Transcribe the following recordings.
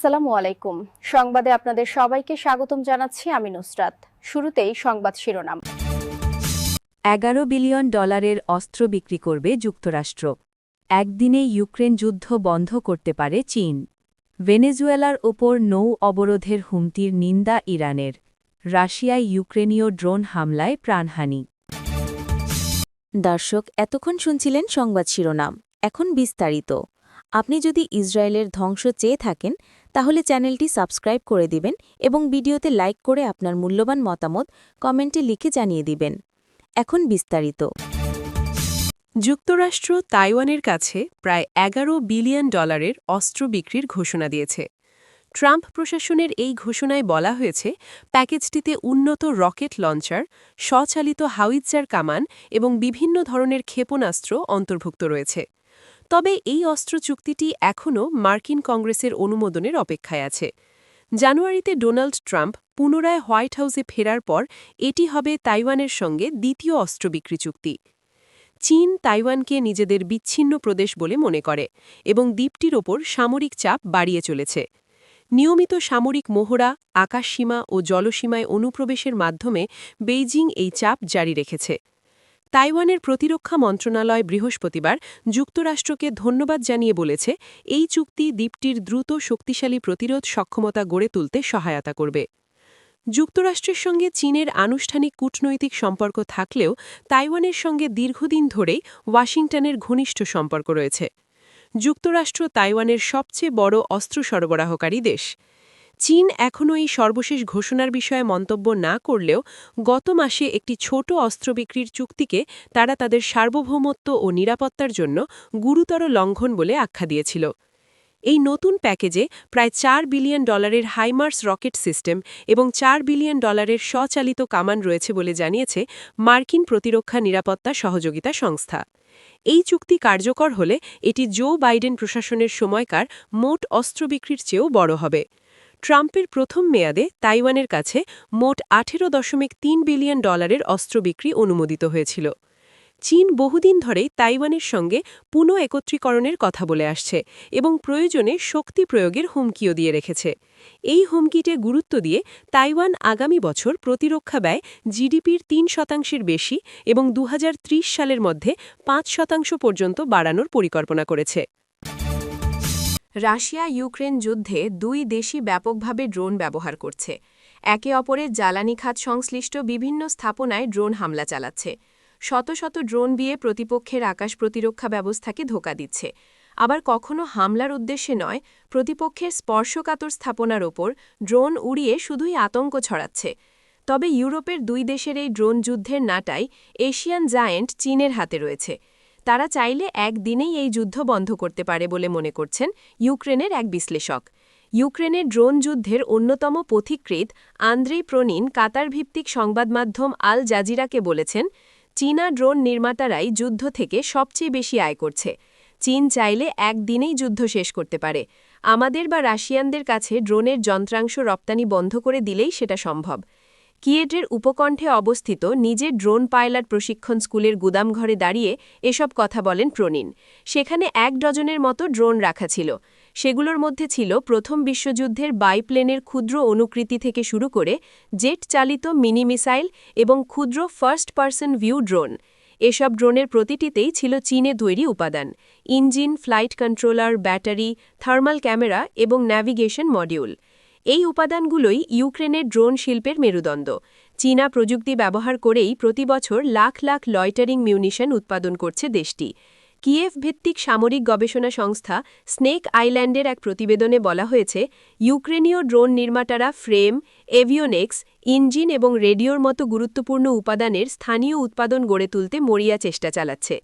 আসসালামু আলাইকুম। সংবাদে আপনাদের সবাইকে স্বাগতম জানাচ্ছি আমি নুসরাত। শুরুতেই সংবাদ শিরোনাম। এগারো বিলিয়ন ডলারের অস্ত্র বিক্রি করবে যুক্তরাষ্ট্র। একদিনে ইউক্রেন যুদ্ধ বন্ধ করতে পারে চীন। ভেনেজুয়েলার ওপর নৌ অবরোধের হুমতির নিন্দা ইরানের। রাশিয়ায় ইউক্রেনীয় ড্রোন হামলায় প্রাণহানি। দর্শক এতক্ষণ শুনছিলেন সংবাদ শিরোনাম। এখন বিস্তারিত। আপনি যদি ইসরায়েলের ধ্বংস চেয়ে থাকেন তাহলে চ্যানেলটি সাবস্ক্রাইব করে দিবেন এবং ভিডিওতে লাইক করে আপনার মূল্যবান মতামত কমেন্টে লিখে জানিয়ে দিবেন। এখন বিস্তারিত। যুক্তরাষ্ট্র তাইওয়ানের কাছে প্রায় এগারো বিলিয়ন ডলারের অস্ত্র বিক্রির ঘোষণা দিয়েছে। ট্রাম্প প্রশাসনের এই ঘোষণায় বলা হয়েছে, প্যাকেজটিতে উন্নত রকেট লঞ্চার, স্বচালিত হাউইজার কামান এবং বিভিন্ন ধরনের ক্ষেপণাস্ত্র অন্তর্ভুক্ত রয়েছে। তবে এই অস্ত্র চুক্তিটি এখনও মার্কিন কংগ্রেসের অনুমোদনের অপেক্ষায় আছে। জানুয়ারিতে ডোনাল্ড ট্রাম্প পুনরায় হোয়াইট হাউসে ফেরার পর এটি হবে তাইওয়ানের সঙ্গে দ্বিতীয় অস্ত্র বিক্রি চুক্তি। চীন তাইওয়ানকে নিজেদের বিচ্ছিন্ন প্রদেশ বলে মনে করে এবং দ্বীপটির ওপর সামরিক চাপ বাড়িয়ে চলেছে। নিয়মিত সামরিক মোহরা, আকাশসীমা ও জলসীমায় অনুপ্রবেশের মাধ্যমে বেইজিং এই চাপ জারি রেখেছে। তাইওয়ানের প্রতিরক্ষা মন্ত্রণালয় বৃহস্পতিবার যুক্তরাষ্ট্রকে ধন্যবাদ জানিয়ে বলেছে, এই চুক্তি দ্বীপটির দ্রুত শক্তিশালী প্রতিরোধ সক্ষমতা গড়ে তুলতে সহায়তা করবে। যুক্তরাষ্ট্রের সঙ্গে চীনের আনুষ্ঠানিক কূটনৈতিক সম্পর্ক থাকলেও তাইওয়ানের সঙ্গে দীর্ঘদিন ধরেই ওয়াশিংটনের ঘনিষ্ঠ সম্পর্ক রয়েছে। যুক্তরাষ্ট্র তাইওয়ানের সবচেয়ে বড় অস্ত্র সরবরাহকারী দেশ। চীন এখনও এই সর্বশেষ ঘোষণার বিষয়ে মন্তব্য না করলেও গত মাসে একটি ছোট অস্ত্র বিক্রির চুক্তিকে তারা তাদের সার্বভৌমত্ব ও নিরাপত্তার জন্য গুরুতর লঙ্ঘন বলে আখ্যা দিয়েছিল। এই নতুন প্যাকেজে প্রায় চার বিলিয়ন ডলারের হাইমার্স রকেট সিস্টেম এবং চার বিলিয়ন ডলারের স্বচালিত কামান রয়েছে বলে জানিয়েছে মার্কিন প্রতিরক্ষা নিরাপত্তা সহযোগিতা সংস্থা। এই চুক্তি কার্যকর হলে এটি জো বাইডেন প্রশাসনের সময়কার মোট অস্ত্র বিক্রির চেয়েও বড় হবে। ট্রাম্পের প্রথম মেয়াদে তাইওয়ানের কাছে মোট আঠেরো দশমিক তিন বিলিয়ন ডলারের অস্ত্র বিক্রি অনুমোদিত হয়েছিল। চীন বহুদিন ধরেই তাইওয়ানের সঙ্গে পুনঃ একত্রীকরণের কথা বলে আসছে এবং প্রয়োজনে শক্তি প্রয়োগের হুমকিও দিয়ে রেখেছে। এই হুমকিতে গুরুত্ব দিয়ে তাইওয়ান আগামী বছর প্রতিরক্ষা ব্যয় জিডিপির তিন শতাংশের বেশি এবং দু হাজার ত্রিশ সালের মধ্যে পাঁচ শতাংশ পর্যন্ত বাড়ানোর পরিকল্পনা করেছে। রাশিয়া ইউক্রেন যুদ্ধে দুই দেশই ব্যাপকভাবে ড্রোন ব্যবহার করছে। একে অপরের জ্বালানি খাত সংশ্লিষ্ট বিভিন্ন স্থাপনায় ড্রোন হামলা চালাচ্ছে। শত শত ড্রোন দিয়ে প্রতিপক্ষের আকাশ প্রতিরক্ষা ব্যবস্থাকে ধোকা দিচ্ছে। আবার কখনো হামলার উদ্দেশ্যে নয়, প্রতিপক্ষের স্পর্শকাতর স্থাপনার ওপর ড্রোন উড়িয়ে শুধুই আতঙ্ক ছড়াচ্ছে। তবে ইউরোপের দুই দেশের এই ড্রোন যুদ্ধের নাটাই এশিয়ান জায়েন্ট চীনের হাতে রয়েছে। তারা চাইলে একদিনেই এই যুদ্ধ বন্ধ করতে পারে বলে মনে করছেন ইউক্রেনের এক বিশ্লেষক। ইউক্রেনের ড্রোন যুদ্ধের অন্যতম পথিকৃত আন্দ্রেই প্রনিন কাতার ভিত্তিক আল জাজিরাকে বলেছেন, চীনা ড্রোন নির্মাতারাই যুদ্ধ থেকে সবচেয়ে বেশি আয় করছে। চীন চাইলে একদিনেই যুদ্ধ শেষ করতে পারে। আমাদের বা রাশিয়ানদের কাছে ড্রোনের যন্ত্রাংশ রপ্তানি বন্ধ করে দিলেই সেটা সম্ভব। কিয়েডের উপকণ্ঠে অবস্থিত নিজের ড্রোন পাইলট প্রশিক্ষণ স্কুলের গুদামঘরে দাঁড়িয়ে এসব কথা বলেন প্রনিন। সেখানে এক ডজনের মতো ড্রোন রাখা ছিল। সেগুলোর মধ্যে ছিল প্রথম বিশ্বযুদ্ধের বাইপ্লেনের ক্ষুদ্র অনুকৃতি থেকে শুরু করে জেট চালিত মিনি মিসাইল এবং ক্ষুদ্র ফার্স্ট পার্সন ভিউ ড্রোন। এসব ড্রোনের প্রতিটিতেই ছিল চীনে তৈরি উপাদান, engine, flight controller, battery, thermal camera এবং ন্যাভিগেশন মডিউল। এই উপাদানগুলোই ইউক্রেনের ড্রোন শিল্পের মেরুদণ্ড। চীনা প্রযুক্তি ব্যবহার করেই প্রতি বছর লাখ লাখ লয়টারিং মিউনিশন উৎপাদন করছে দেশটি। কিয়েভ ভিত্তিক সামরিক গবেষণা সংস্থা স্নেক আইল্যান্ডের এক প্রতিবেদনে বলা হয়েছে, ইউক্রেনীয় ড্রোন নির্মাতারা ফ্রেম, এভিওনেক্স, ইঞ্জিন এবং রেডিওর মতো গুরুত্বপূর্ণ উপাদানের স্থানীয় উৎপাদন গড়ে তুলতে মরিয়া চেষ্টা চালাচ্ছে।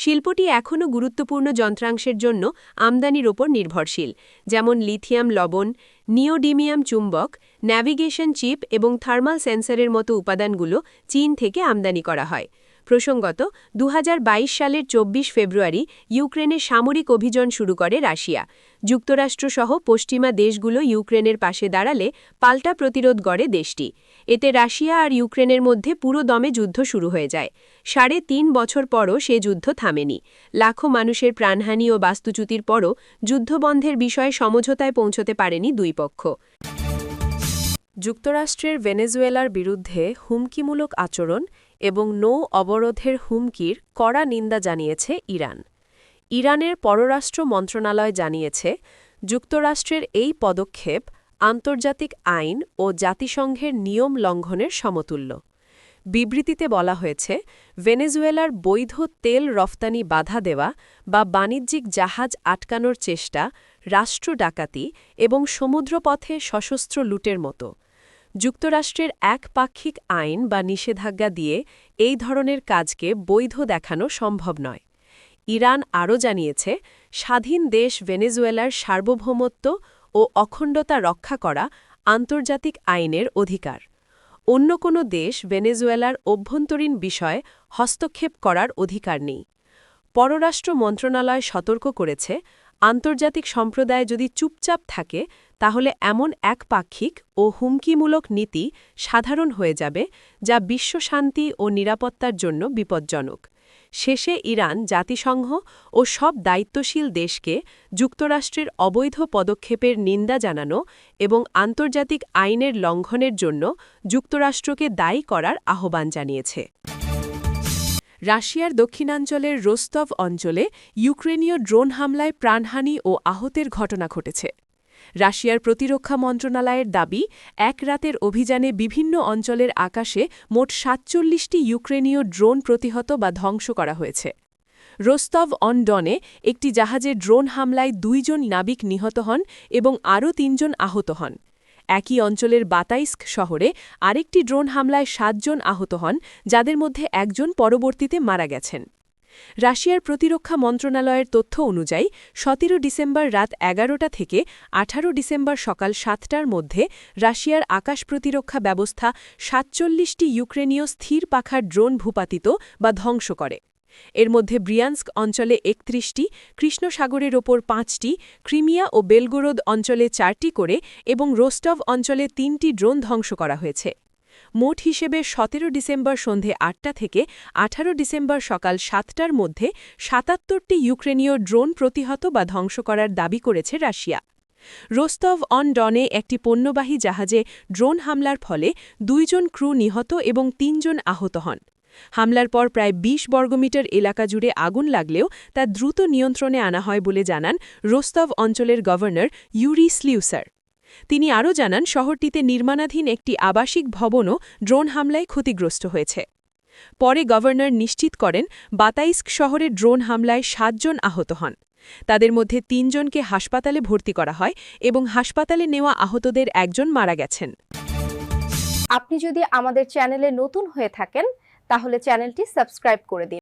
শিল্পটি এখনও গুরুত্বপূর্ণ যন্ত্রাংশের জন্য আমদানির ওপর নির্ভরশীল, যেমন লিথিয়াম লবণ, নিওডিমিয়াম চুম্বক, ন্যাভিগেশন চিপ এবং থার্মাল সেন্সরের মতো উপাদানগুলো চীন থেকে আমদানি করা হয়। প্রসঙ্গত দু হাজার বাইশ সালের ২৪ ফেব্রুয়ারি ইউক্রেনে সামরিক অভিযান শুরু করে রাশিয়া। যুক্তরাষ্ট্রসহ পশ্চিমা দেশগুলো ইউক্রেনের পাশে দাঁড়ালে পাল্টা প্রতিরোধ গড়ে দেশটি। এতে রাশিয়া আর ইউক্রেনের মধ্যে পুরো দমে যুদ্ধ শুরু হয়ে যায়। সাড়ে তিন বছর পরও সে যুদ্ধ থামেনি। লাখো মানুষের প্রাণহানি ও বাস্তুচ্যুতির পরও যুদ্ধবন্ধের বিষয়ে সমঝোতায় পৌঁছতে পারেনি দুই পক্ষ। যুক্তরাষ্ট্রের ভেনেজুয়েলার বিরুদ্ধে হুমকিমূলক আচরণ এবং নৌ অবরোধের হুমকির কড়া নিন্দা জানিয়েছে ইরান। ইরানের পররাষ্ট্র মন্ত্রণালয় জানিয়েছে, যুক্তরাষ্ট্রের এই পদক্ষেপ আন্তর্জাতিক আইন ও জাতিসংঘের নিয়ম লঙ্ঘনের সমতুল্য। বিবৃতিতে বলা হয়েছে, ভেনেজুয়েলার বৈধ তেল রফতানি বাধা দেওয়া বা বাণিজ্যিক জাহাজ আটকানোর চেষ্টা রাষ্ট্র ডাকাতি এবং সমুদ্রপথে সশস্ত্র লুটের মতো। যুক্তরাষ্ট্রের একপাক্ষিক আইন বা নিষেধাজ্ঞা দিয়ে এই ধরনের কাজকে বৈধ দেখানো সম্ভব নয়। ইরান আরও জানিয়েছে, স্বাধীন দেশ ভেনেজুয়েলার সার্বভৌমত্ব ও অখণ্ডতা রক্ষা করা আন্তর্জাতিক আইনের অধিকার। অন্য কোনো দেশ ভেনেজুয়েলার অভ্যন্তরীণ বিষয়ে হস্তক্ষেপ করার অধিকার নেই। পররাষ্ট্র মন্ত্রণালয় সতর্ক করেছে, আন্তর্জাতিক সম্প্রদায় যদি চুপচাপ থাকে তাহলে এমন একপাক্ষিক ও হুমকিমূলক নীতি সাধারণ হয়ে যাবে, যা বিশ্বশান্তি ও নিরাপত্তার জন্য বিপজ্জনক। শেষে ইরান, জাতিসংঘ ও সব দায়িত্বশীল দেশকে যুক্তরাষ্ট্রের অবৈধ পদক্ষেপের নিন্দা জানানো এবং আন্তর্জাতিক আইনের লঙ্ঘনের জন্য যুক্তরাষ্ট্রকে দায়ী করার আহ্বান জানিয়েছে। রাশিয়ার দক্ষিণাঞ্চলের রোস্তভ অঞ্চলে ইউক্রেনীয় ড্রোন হামলায় প্রাণহানি ও আহতের ঘটনা ঘটেছে। রাশিয়ার প্রতিরক্ষা মন্ত্রণালয়ের দাবি, এক রাতের অভিযানে বিভিন্ন অঞ্চলের আকাশে মোট সাতচল্লিশটি ইউক্রেনীয় ড্রোন প্রতিহত বা ধ্বংস করা হয়েছে। রোস্তভ অন ডনে একটি জাহাজের ড্রোন হামলায় দুইজন নাবিক নিহত হন এবং আরও তিনজন আহত হন। একই অঞ্চলের বাতাইস্ক শহরে আরেকটি ড্রোন হামলায় সাতজন আহত হন, যাদের মধ্যে একজন পরবর্তীতে মারা গেছেন। রাশিয়ার প্রতিরক্ষা মন্ত্রণালয়ের তথ্য অনুযায়ী, সতেরো ডিসেম্বর রাত এগারোটা থেকে আঠারো ডিসেম্বর সকাল সাতটার মধ্যে রাশিয়ার আকাশ প্রতিরক্ষা ব্যবস্থা সাতচল্লিশটি ইউক্রেনীয় স্থির পাখার ড্রোন ভূপাতিত বা ধ্বংস করে। এর মধ্যে ব্রিয়ান্স্ক অঞ্চলে একত্রিশটি, কৃষ্ণসাগরের ওপর পাঁচটি, ক্রিমিয়া ও বেলগোরোদ অঞ্চলে চারটি করে এবং রোস্টভ অঞ্চলে তিনটি ড্রোন ধ্বংস করা হয়েছে। মোট হিসেবে সতেরো ডিসেম্বর সন্ধে আটটা থেকে আঠারো ডিসেম্বর সকাল সাতটার মধ্যে সাতাত্তরটি ইউক্রেনীয় ড্রোন প্রতিহত বা ধ্বংস করার দাবি করেছে রাশিয়া। রোস্তভ অন ডনে একটি পণ্যবাহী জাহাজে ড্রোন হামলার ফলে দুইজন ক্রু নিহত এবং তিনজন আহত হন। হামলার পর প্রায় ২০ বর্গমিটার এলাকা জুড়ে আগুন লাগলেও তা দ্রুত নিয়ন্ত্রণে আনা হয় বলে জানান রোস্তভ অঞ্চলের গভর্নর ইউরি স্লিউসার। তিনি আরও জানান, শহরটিতে নির্মাণাধীন একটি আবাসিক ভবনও ড্রোন হামলায় ক্ষতিগ্রস্ত হয়েছে। পরে গভর্নর নিশ্চিত করেন, বাতাইস্ক শহরে ড্রোন হামলায় সাতজন আহত হন। তাদের মধ্যে তিনজনকে হাসপাতালে ভর্তি করা হয় এবং হাসপাতালে নেওয়া আহতদের একজন মারা গেছেন। আপনি যদি আমাদের চ্যানেলে নতুন হয়ে থাকেন, তাহলে চ্যানেলটি সাবস্ক্রাইব করে দিন।